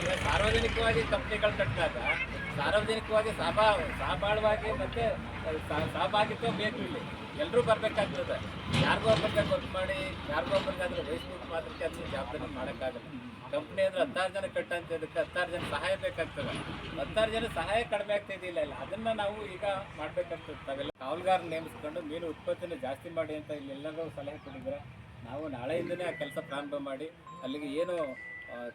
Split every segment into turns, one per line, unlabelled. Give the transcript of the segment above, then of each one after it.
ಈಗ ಸಾರ್ವಜನಿಕವಾಗಿ ಕಂಪ್ನಿಗಳು ಕಟ್ಟಿದಾಗ ಸಾರ್ವಜನಿಕವಾಗಿ ಸಭಾ ಸಹಬಾಳ್ವಾಗಿ ಮತ್ತೆ ಸಹಭಾಗಿತ್ವ ಬೇಕು ಇಲ್ಲಿ. ಎಲ್ಲರೂ ಬರ್ಬೇಕಾಗ್ತದೆ. ಯಾರಿಗೋ ಒಬ್ಬರಿಗೆ ಗೊತ್ತು ಮಾಡಿ, ಯಾರಿಗೋ ಒಬ್ಬರಿಗಾದ್ರೆ ವಹಿಸ್ಬಿಟ್ಟು ಮಾತ್ರ ಕೆಲಸ ಜವಾಬ್ದಾರಿ ಮಾಡೋಕ್ಕಾಗಲ್ಲ. ಕಂಪ್ನಿ ಅಂದ್ರೆ ಹತ್ತಾರು ಜನ ಕಟ್ಟಂತ ಇದಕ್ಕೆ ಹತ್ತಾರು ಜನ ಸಹಾಯ ಬೇಕಾಗ್ತದೆ. ಹತ್ತಾರು ಜನ ಸಹಾಯ ಕಡಿಮೆ ಆಗ್ತಿದ್ದಿಲ್ಲ ಇಲ್ಲ, ಅದನ್ನ ನಾವು ಈಗ ಮಾಡ್ಬೇಕಾಗ್ತದೆ. ತಾವೆಲ್ಲ ಕಾವಲ್ಗಾರ ನೇಮಿಸ್ಕೊಂಡು ಮೀನು ಉತ್ಪತ್ತಿನ ಜಾಸ್ತಿ ಮಾಡಿ ಅಂತ ಇಲ್ಲೆಲ್ಲರೂ ಸಲಹೆ ಕೊಟ್ಟಿದ್ರೆ ನಾವು ನಾಳೆಯಿಂದನೇ ಆ ಕೆಲಸ ಪ್ರಾರಂಭ ಮಾಡಿ, ಅಲ್ಲಿಗೆ ಏನು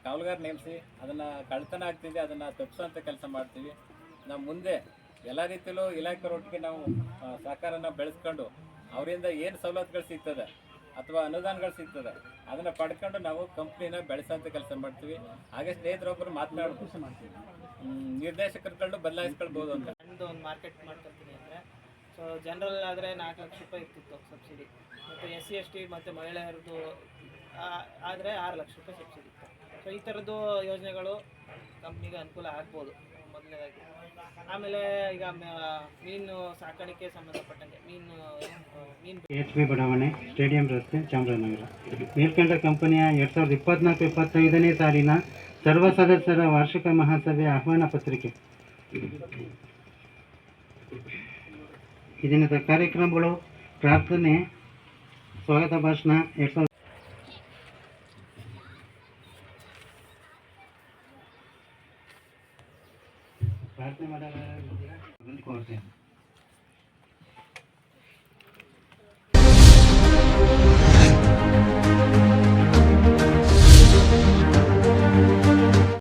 ಕಾವಲುಗಾರ ನೇಮಿಸಿ, ಅದನ್ನು ಕಳ್ತನ ಆಗ್ತಿದೆ, ಅದನ್ನು ತಪ್ಪಿಸೋಂಥ ಕೆಲಸ ಮಾಡ್ತೀವಿ. ನಾವು ಮುಂದೆ ಎಲ್ಲ ರೀತಿಯಲ್ಲೂ ಇಲಾಖೆ ಒಟ್ಟಿಗೆ ನಾವು ಸಹಕಾರನ ಬೆಳೆಸ್ಕೊಂಡು, ಅವರಿಂದ ಏನು ಸವಲತ್ತುಗಳು ಸಿಗ್ತದೆ ಅಥವಾ ಅನುದಾನಗಳು ಸಿಗ್ತದೆ, ಅದನ್ನು ಪಡ್ಕೊಂಡು ನಾವು ಕಂಪ್ನಿನ ಬೆಳೆಸೋಂಥ ಕೆಲಸ ಮಾಡ್ತೀವಿ. ಹಾಗೆ ಸ್ನೇಹಿತರೊಬ್ಬರು ಮಾಡ್ತೀವಿ ನಿರ್ದೇಶಕರುಗಳನ್ನು ಬದಲಾಯಿಸ್ಕೊಳ್ಬೋದು ಅಂತ.
ಒಂದು ಮಾರ್ಕೆಟ್ ಮಾಡ್ಕೊಳ್ತೀನಿ ಅಂದರೆ ಸೊ ಜನರಲ್ ಆದರೆ ನಾಲ್ಕು ಲಕ್ಷ ರೂಪಾಯಿ ಇರ್ತಿತ್ತು ಸಬ್ಸಿಡಿ ಮತ್ತು ಎಸ್ ಸಿ ಎಸ್ ಟಿ ಮತ್ತು ಮಹಿಳೆಯರದು ಆದರೆ ಆರು ಲಕ್ಷ ರೂಪಾಯಿ ಸಬ್ಸಿಡಿ ಇತ್ತು. ಈ ಥರದ್ದು ಯೋಜನೆಗಳು ಕಂಪ್ನಿಗೆ ಅನುಕೂಲ ಆಗ್ಬೋದು, ಮೊದಲನೇದಾಗಿ. ಆಮೇಲೆ ಈಗ ಮೀನು ಸಾಕಾಣಿಕೆ ಸಂಬಂಧಪಟ್ಟಂತೆ ಮೀನು ಮೀನು
ಎಚ್ ಬಿ ಬಡಾವಣೆ, ಸ್ಟೇಡಿಯಂ ರಸ್ತೆ, ಚಾಮರಾಜನಗರ. ನೀಲ್ಕಂಠ ಕಂಪನಿಯ ಎರಡು ಸಾವಿರದ ಇಪ್ಪತ್ನಾಲ್ಕು, ಇಪ್ಪತ್ತೈದನೇ ಸಾಲಿನ ಸರ್ವ ಸದಸ್ಯರ ವಾರ್ಷಿಕ ಮಹಾಸಭೆ ಆಹ್ವಾನ ಪತ್ರಿಕೆ. ಇದಿನದ ಕಾರ್ಯಕ್ರಮಗಳು, ಪ್ರಾರ್ಥನೆ, ಸ್ವಾಗತ ಭಾಷಣ, ಎರಡು ಸಾವಿರದ ಪ್ರಾರ್ಥನೆ ಮಾಡೋಣ ಕೋರ್ತೇನೆ